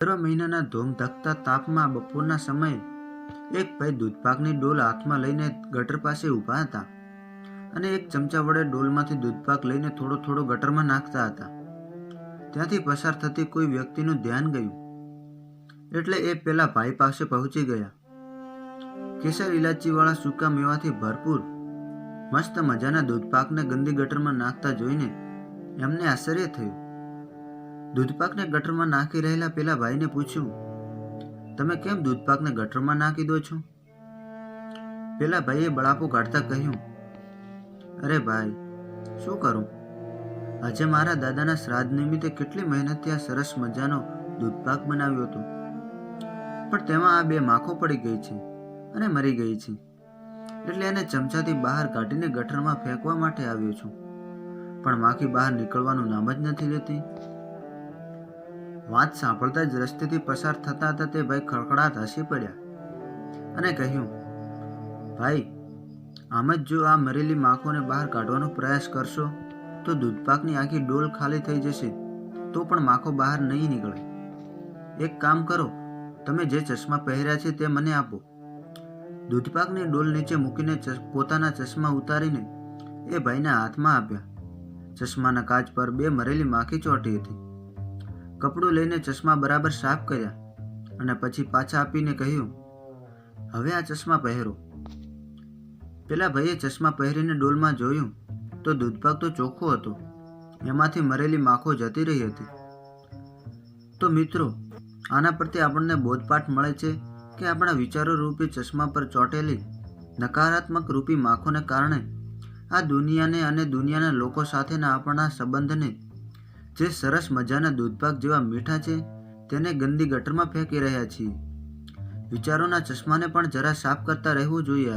ભાદરવા મહિનાના ધોમધકતા તાપમાં બપોરના સમયે એક ભાઈ દૂધપાકની ડોલ હાથમાં લઈને ગટર પાસે ઊભા હતા અને એક ચમચા વડે ડોલમાંથી દૂધપાક લઈને થોડો થોડો ગટરમાં નાખતા હતા. ત્યાંથી પસાર થતી કોઈ વ્યક્તિનું ધ્યાન ગયું. એટલે એ પેલા ભાઈ પાસે પહોંચી ગયા. કેસર ઇલાચીવાળા સૂકા મેવાથી ભરપૂર, મસ્ત મજાના દૂધપાકને ગંદી ગટરમાં નાખતા જોઈને એમને આશ્ચર્ય થયું. દૂધપાકને ગટરમાં નાખી રહેલા પેલા ભાઈને પૂછ્યું, તમે કેમ દૂધપાકને ગટરમાં નાખી દો છો? પેલા ભાઈએ બળાપો કાઢતા કહ્યું, અરે ભાઈ, શું કરું? આજે મારા દાદાના શ્રાદ્ધ નિમિત્તે કેટલી મહેનતથી આ સરસ મજાનો દૂધપાક બનાવ્યો હતો. પણ તેમાં આ બે માખો પડી ગઈ છે અને મરી ગઈ છે. એટલે એને ચમચાથી બહાર કાઢીને ગટરમાં ફેંકવા માટે આવ્યો છું. પણ માખી બહાર નીકળવાનું નામ જ નથી લેતી. વાત સાંભળતા જ રસ્તેથી પસાર થતા હતા તે ભાઈ ખડખડાટ હસી પડ્યા અને કહ્યું, ભાઈ, આમ જ જો આ મરેલી માખોને બહાર કાઢવાનો પ્રયાસ કરશો, તો દૂધપાકની આખી ડોલ ખાલી થઈ જશે, તો પણ માખો બહાર નહીં નીકળે. એક કામ કરો, તમે જે ચશ્મા પહેર્યા છે તે મને આપો. દૂધપાકની ડોલ નીચે મૂકીને પોતાના ચશ્મા ઉતારીને એ ભાઈના હાથમાં આપ્યા. ચશ્માના કાચ પર બે મરેલી માખી ચોંટી હતી. કપડું લઈને ચશ્મા બરાબર સાફ કર્યા અને પછી પાછા આપીને કહ્યું, હવે આ ચશ્મા પહેરો. પેલા ભાઈએ ચશ્મા પહેરીને ડોલમાં જોયું તો દૂધપાક તો ચોખ્ખો હતો, એમાંથી મરેલી માખો જતી રહી હતી. તો મિત્રો, આના પરથી આપણને બોધપાઠ મળે છે કે આપણા વિચારો રૂપી ચશ્મા પર ચોંટેલી નકારાત્મક રૂપી માખોને કારણે આ દુનિયાને અને દુનિયાના લોકો સાથેના આપણા સંબંધને જે સરસ મજાના દૂધપાક જેવા મીઠા છે, તેને ગંદી ગટરમાં ફેંકી રહ્યા છીએ. વિચારોના ચશ્માને પણ જરા સાફ કરતા રહેવું જોઈએ.